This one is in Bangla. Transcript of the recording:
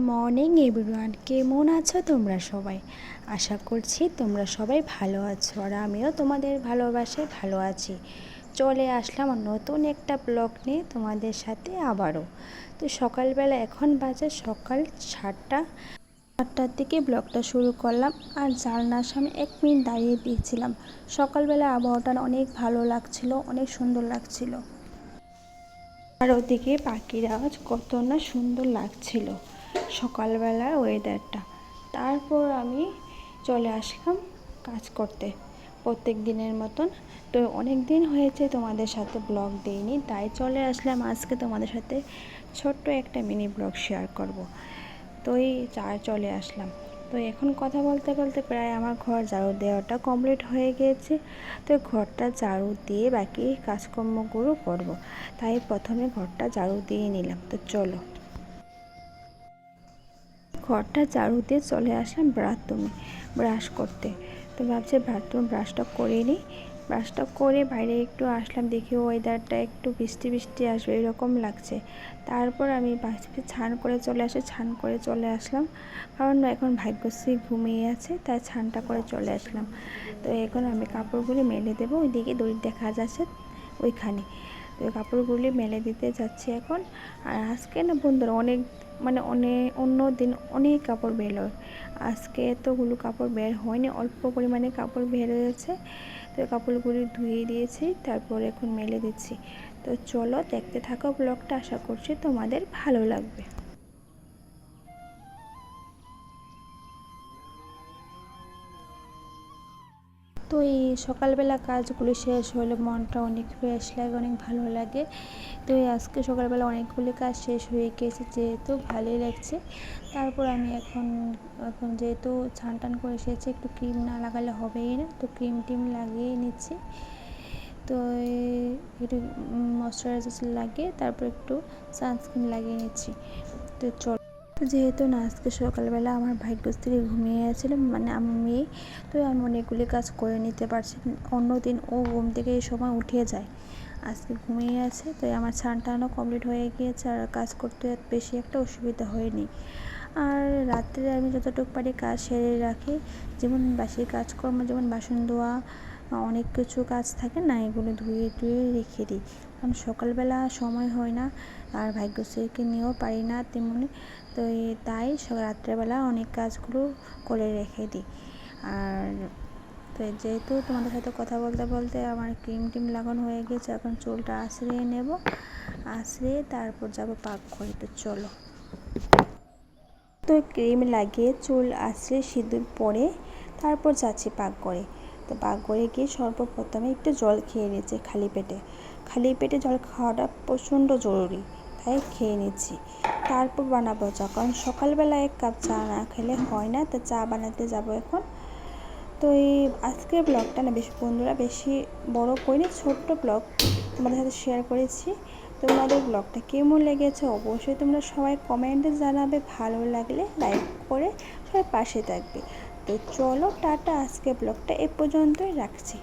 মর্নিং এভরিওয়ান কেমন আছো তোমরা সবাই? আশা করছি তোমরা সবাই ভালো আছো আর আমিও তোমাদের ভালোবাসায় ভালো আছি। চলে আসলাম নতুন একটা ব্লগ নিয়ে তোমাদের সাথে আবারও। তো সকালবেলা এখন বাজে সকাল সাতটা। সাতটার দিকে ব্লগটা শুরু করলাম আর জানলার সামনে এক মিনিট দাঁড়িয়ে দিয়েছিলাম। সকালবেলা আবহাওয়াটা অনেক ভালো লাগছিল, অনেক সুন্দর লাগছিল। আর ওদিকে পাখির কত না সুন্দর লাগছিল। সকালবেলার ওয়েদারটা তারপর আমি চলে আসলাম কাজ করতে প্রত্যেক দিনের মতন। তো অনেক দিন হয়েছে তোমাদের সাথে ব্লগ দিইনি, তাই চলে আসলাম আজকে তোমাদের সাথে ছোট্ট একটা মিনি ব্লগ শেয়ার করব। তো এই চার চলে আসলাম। তো এখন কথা বলতে বলতে প্রায় আমার ঘর ঝাড়ু দেওয়াটা কমপ্লিট হয়ে গিয়েছে তো ঘরটা ঝাড়ু দিয়ে বাকি কাজকর্মগুলো করব। তাই প্রথমে ঘরটা ঝাড়ু দিয়ে নিলাম। তো চলো। ঘরটা ঝাড়ু দিয়ে চলে আসলাম বাথরুমে ব্রাশ করতে। তো ভাবছি বাথরুম ব্রাশটা করে নিই। ব্রাশটা করে বাইরে একটু আসলাম, দেখি ওয়েদারটা একটু বৃষ্টি বৃষ্টি আসবে, এরকম লাগছে। তারপর আমি বাসপে ছান করে চলে আসি, ছান করে চলে আসলাম। কারণ এখন ভাগ্যশ্রী ঘুমিয়ে আছে, তাই ছানটা করে চলে আসলাম। তো এখন আমি কাপড়গুলি মেলে দেবো, ওইদিকে দড়ি দেখা যাচ্ছে ওইখানে। তো কাপড়গুলি মেলে দিতে যাচ্ছি এখন। আর আজকে না বন্ধুরা, অনেক মানে অনেক অন্য দিন অনেক কাপড় বেরোয় আজকে এতগুলো কাপড় বের হয়নি, অল্প পরিমাণে কাপড় বের হয়েছে। তো কাপড়গুলি ধুয়ে দিয়েছি, তারপর এখন মেলে দিচ্ছি। তো চলো দেখতে থাকো ব্লগটা, আশা করছি তোমাদের ভালো লাগবে। তো এই সকালবেলা কাজগুলো শেষ হলে মনটা অনেক ফ্রেশ লাগে, অনেক ভালো লাগে। তো আজকে সকালবেলা অনেকগুলি কাজ শেষ হয়ে গিয়েছে যেহেতু ভালোই লাগছে। তারপর আমি এখন এখন যেহেতু ছান টান করে এসেছি, একটু ক্রিম না লাগালে হবেই না। তো ক্রিম টিম লাগিয়ে নিচ্ছি। তো একটু ময়শ্চারাইজার লাগিয়ে তারপর একটু সানস্ক্রিন লাগিয়ে নিচ্ছি। তো চল। যেহেতু না, আজকে সকালবেলা আমার ভাগ্যস্ত্রী ঘুমিয়ে আছিল মানে আমি, তো আমি অনেকগুলি কাজ করে নিতে পারছি। অন্য দিন ও ঘুম থেকে এই সময় উঠে যায়। আজকে ঘুমিয়ে আছে তো আমার ছান টানও কমপ্লিট হয়ে গিয়েছে আর কাজ করতে বেশি একটা অসুবিধা হয়নি। আর রাত্রে আমি যতটুকু পারি কাজ সেরে রাখি। যেমন বাসি কাজকর্ম, যেমন বাসন ধোয়া, অনেক কিছু কাজ থাকে না, এগুলো ধুয়ে ধুয়ে রেখে দিই। কারণ সকালবেলা সময় হয় না আর ভাগ্যশ্রীকে নিয়েও পারি না তেমনি, তো তাই রাত্রেবেলা অনেক কাজগুলো করে রেখে দিই। আর তো যেহেতু তোমাদের সাথে কথা বলতে বলতে আমার ক্রিম টিম লাগানো হয়ে গেছে, এখন চুলটা আশ্রিয়ে নেব। আশ্রিয়ে তারপর যাব পাক করে তো চলো। তো ক্রিম লাগিয়ে চুল আশ্রিয়ে সিঁদুর পরে তারপর যাচ্ছি পাক করে তো পাক করে গিয়ে সর্বপ্রথমে একটু জল খেয়ে নিচ্ছি খালি পেটে। খালি পেটে জল খাওয়াটা প্রচণ্ড জরুরি, তাই খেয়ে নিচ্ছি। তারপর বানাবো চা, কারণ সকালবেলা এক কাপ চা না খেলে হয় না, তো চা বানাতে যাব এখন। তো এই আজকের ব্লগটা না বেশি বন্ধুরা বেশি বড় করিনি, ছোট্ট ব্লগ তোমাদের সাথে শেয়ার করেছি। তোমাদের ব্লগটা কেমন লেগেছে অবশ্যই তোমরা সবাই কমেন্টে জানাবে, ভালো লাগলে লাইক করে সবাই পাশে থাকবে। তো চলো টাটা, আজকের ব্লগটা এ পর্যন্তই রাখছি।